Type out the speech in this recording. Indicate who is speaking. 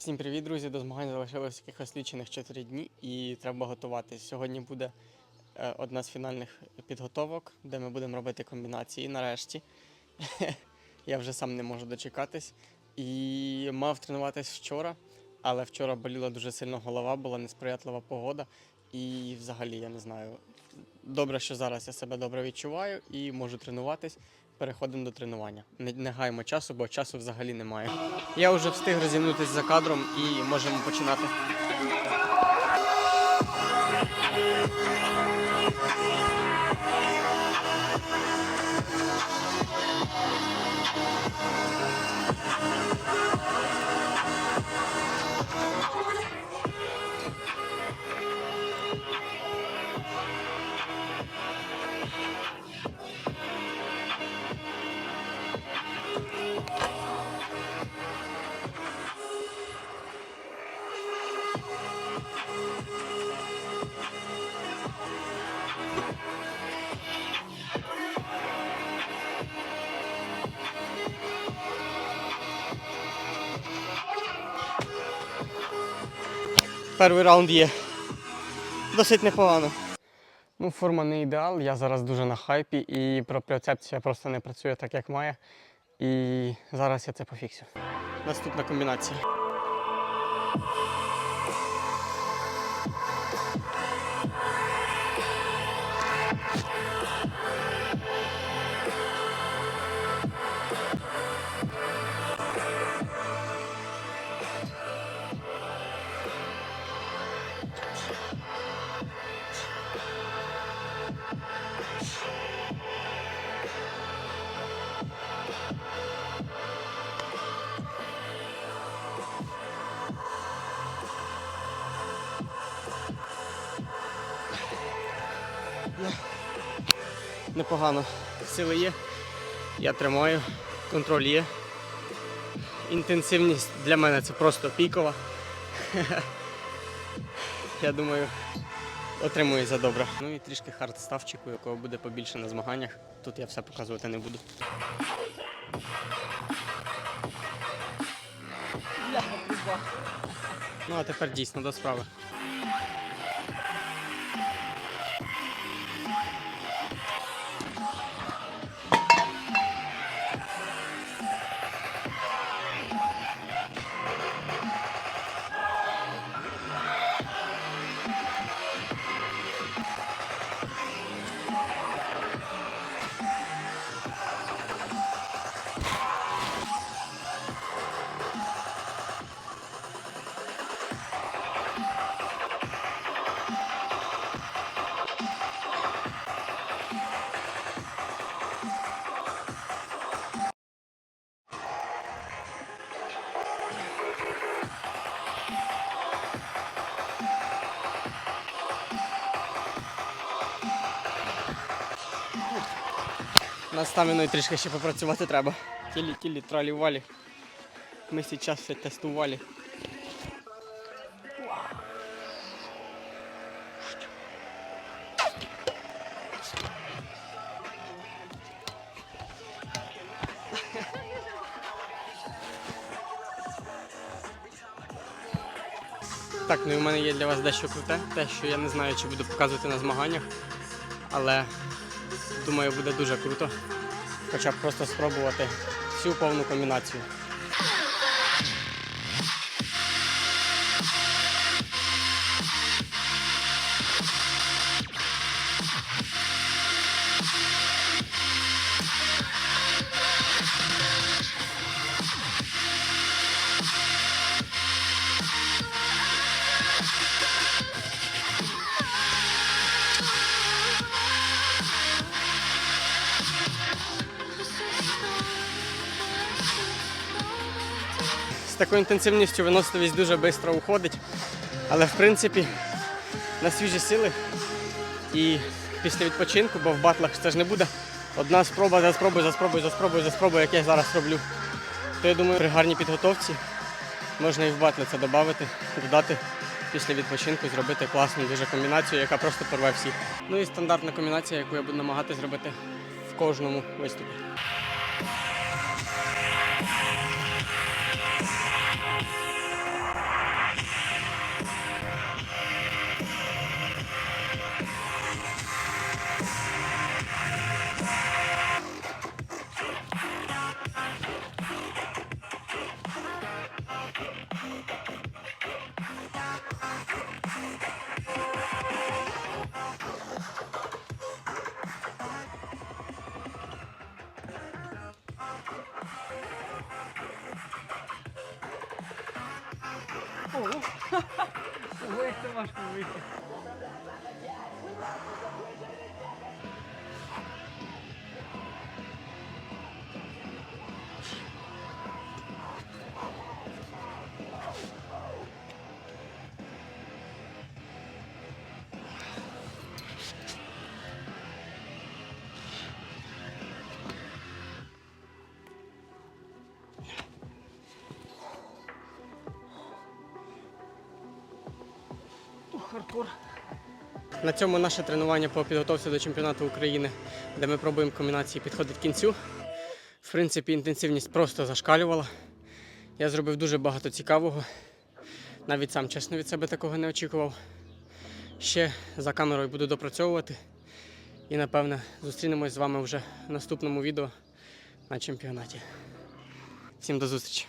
Speaker 1: Всім привіт, друзі! До змагань залишилось якихось лічених 4 дні і треба готуватись. Сьогодні буде е, одна з фінальних підготовок, де ми будемо робити комбінації нарешті. Я вже сам не можу дочекатись. І мав тренуватись вчора, але вчора боліла дуже сильно голова, була несприятлива погода. І взагалі я не знаю. Добре, що зараз я себе добре відчуваю і можу тренуватись. Переходимо до тренування. Не, не гаємо часу, бо часу взагалі немає. Я вже встиг розімнутися за кадром і можемо починати. Перший раунд є. Досить непогано. Ну, форма не ідеал. Я зараз дуже на хайпі і пропріоцепція просто не працює так, як має. І зараз я це пофіксю. Наступна комбінація. Непогано. Сили є. Я тримаю, контроль є. Інтенсивність для мене це просто пікова. Я думаю, отримую за добре. Ну і трішки хардставчику, якого буде побільше на змаганнях. Тут я все показувати не буду. Ну а тепер дійсно до справи. Над стаміною трішки ще попрацювати треба. Тілі, тілі, тралі валі. Ми зараз все тестували. Так, ну і в мене є для вас дещо круте, те, що я не знаю, чи буду показувати на змаганнях, але думаю, буде дуже круто. Хоча б просто спробувати всю повну комбінацію. Такою інтенсивністю виносливість дуже швидко уходить. Але в принципі на свіжі сили і після відпочинку, бо в батлах це ж не буде одна спроба за спробою, за спробою, за спробою, за спробою, як я зараз роблю. То я думаю, при гарній підготовці можна і в батли це додати, додати після відпочинку, зробити класну дуже комбінацію, яка просто порве всіх. Ну і стандартна комбінація, яку я буду намагатися зробити в кожному виступі.
Speaker 2: Ого, як це важко вийти. Хардкор.
Speaker 1: На цьому наше тренування по підготовці до чемпіонату України, де ми пробуємо комбінації, підходить кінцю. В принципі, інтенсивність просто зашкалювала. Я зробив дуже багато цікавого. Навіть сам чесно від себе такого не очікував. Ще за камерою буду допрацьовувати. І напевне зустрінемось з вами вже в наступному відео на чемпіонаті. Всім до зустрічі!